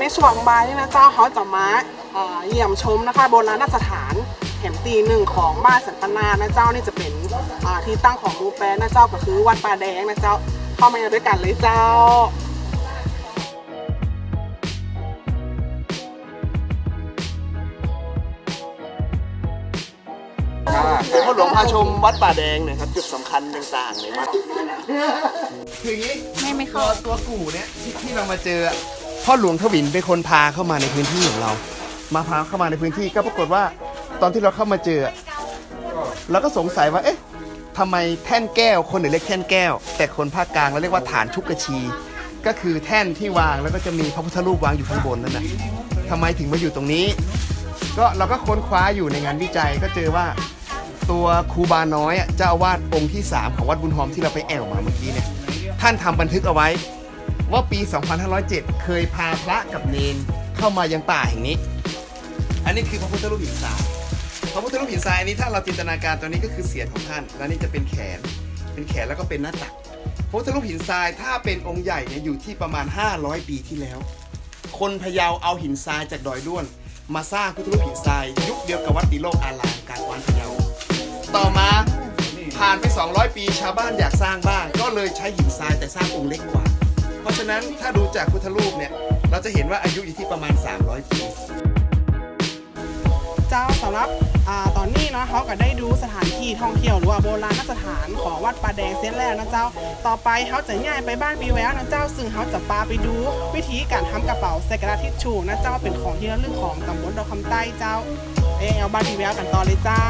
ในช่วงบ่ายนี่นะเจ้าเขาจะมาเอ่อเยี่ยมชมนะคะโบราณสถานแห่งตีหนึ่งของบ้านสันปนานะเจ้านี่จะเป็นอ่าที่ตั้งของหมูแปรนะเจ้าก็คือวัดป่าแดงนะเจ้าเข้ามาด้วยกันเลยเจ้าพ่อหลวงพาชมวัดป่าแดงหนะครับ จุดสำคัญต่างๆในวัดคืออย่างนี้ไม่ไม่ตัเข้าวตัวกู่เนี่ยที่ที่เรามาเจออะ พ่อหลวงทวินเป็นคนพาเข้ามาในพื้นที่ของเรา มาพาเข้ามาในพื้นที่ก็ปรากฏว่าตอนที่เราเข้ามาเจอเราก็สงสัยว่า เอ๊ะทำไมแท่นแก้ว คนอื่นเรียกแท่นแก้ว แต่คนภาคกลางเราเรียกว่าฐานชุกกระชี ก็คือแท่นที่วางแล้วก็จะมีพระพุทธรูปวางอยู่ข้างบนนั่นนะทำไมถึงมาอยู่ตรงนี้ ก็เราก็ค้นคว้าอยู่ในงานวิจัยก็เจอว่าตัวครูบาน้อยเจ้าอาวาสองค์ที่ 3 ของวัดบุญหอมที่เราไปแอวมาเมื่อกี้เนี่ยท่านทำบันทึกเอาไว้ ว่าปี 2507 เคยพาพระกับเนนเข้ามายังป่าแห่งนี้ อันนี้คือพระพุทธรูปหินทราย พระพุทธรูปหินทรายอันนี้ถ้าเราจินตนาการตัวนี้ก็คือเสียนของท่าน แล้วนี่จะเป็นแขน เป็นแขนแล้วก็เป็นหน้าตัก พระพุทธรูปหินทรายถ้าเป็นองค์ใหญ่เนี่ยอยู่ที่ประมาณ 500 ปีที่แล้ว คนพะเยาเอาหินทรายจากดอยด้วน มาสร้างพุทธรูปหินทราย ยุคเดียวกับวัดติโลกอารามกางวันพะเยา ต่อมาผ่านไป 200 ปีชาวบ้านอยากสร้างบ้านก็เลยใช้หินทรายแต่สร้างองค์เล็กกว่า เพราะฉะนั้นถ้าดูจากพุทธรูปเนี่ย เราจะเห็นว่าอายุอยู่ที่ประมาณ 300 ปี เจ้าสำหรับอาตอนนี้เนาะเขาก็ได้ดูสถานที่ท่องเที่ยวหรือว่าโบราณสถานของวัดป่าแดงเส้นแล้วนะเจ้า ต่อไปเขาจะย้ายไปบ้านปีแววนะเจ้า ซึ่งเขาจะปาไปดู วิธีการทำกระเป๋าใส่กระดาษทิชชู่นะเจ้าเป็นของที่ระลึกของตำบลดอกคำใต้เจ้า เอยเอาบ้านปีแววกันต่อเลยเจ้า